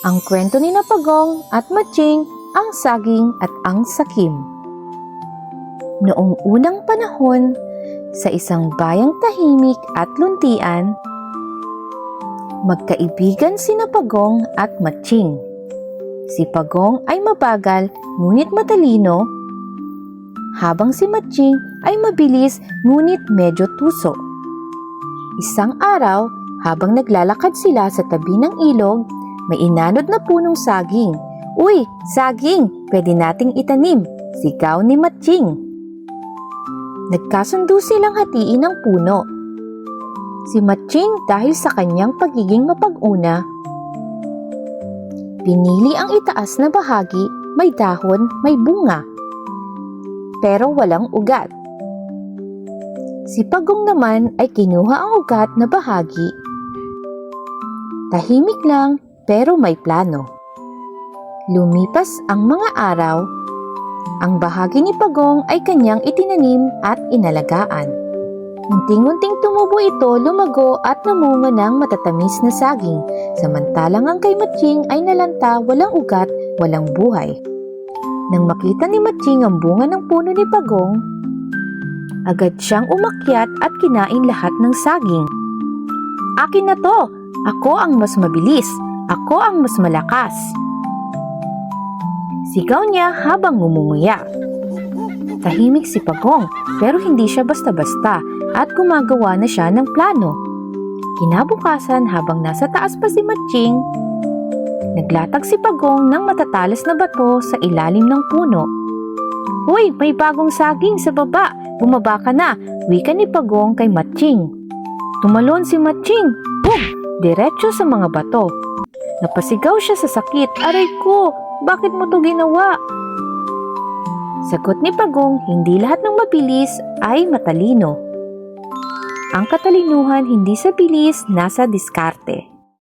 Ang kwento ni Napagong at Matching, ang saging at ang sakim. Noong unang panahon, sa isang bayang tahimik at luntian, magkaibigan si Napagong at Matching. Si Pagong ay mabagal ngunit matalino, habang si Matching ay mabilis ngunit medyo tuso. Isang araw, habang naglalakad sila sa tabi ng ilog, may inanod na punong saging. Uy, saging! Pwede nating itanim. Sigaw ni Matching. Nagkasundo silang hatiin ang puno. Si Matching dahil sa kanyang pagiging mapag-una, pinili ang itaas na bahagi, may dahon, may bunga. Pero walang ugat. Si Pagong naman ay kinuha ang ugat na bahagi. Tahimik lang pero may plano. Lumipas ang mga araw. Ang bahagi ni Pagong ay kanyang itinanim at inalagaan. Unting-unting tumubo ito, lumago at namunga ng matatamis na saging, samantalang ang kay Matching ay nalanta walang ugat, walang buhay. Nang makita ni Matching ang bunga ng puno ni Pagong, agad siyang umakyat at kinain lahat ng saging. Akin na to! Ako ang mas mabilis! Ako ang mas malakas! Sigaw niya habang ngumunguya. Tahimik si Pagong pero hindi siya basta-basta at gumagawa na siya ng plano. Kinabukasan habang nasa taas pa si Matching, naglatag si Pagong ng matatalas na bato sa ilalim ng puno. Uy, may bagong saging sa baba. Bumaba ka na. Wika ni Pagong kay Matching. Tumalon si Matching. Bug! Diretso sa mga bato. Napasigaw siya sa sakit. Aray ko, bakit mo to ginawa? Sagot ni Pagong, hindi lahat ng mabilis ay matalino. Ang katalinuhan hindi sa bilis, nasa diskarte.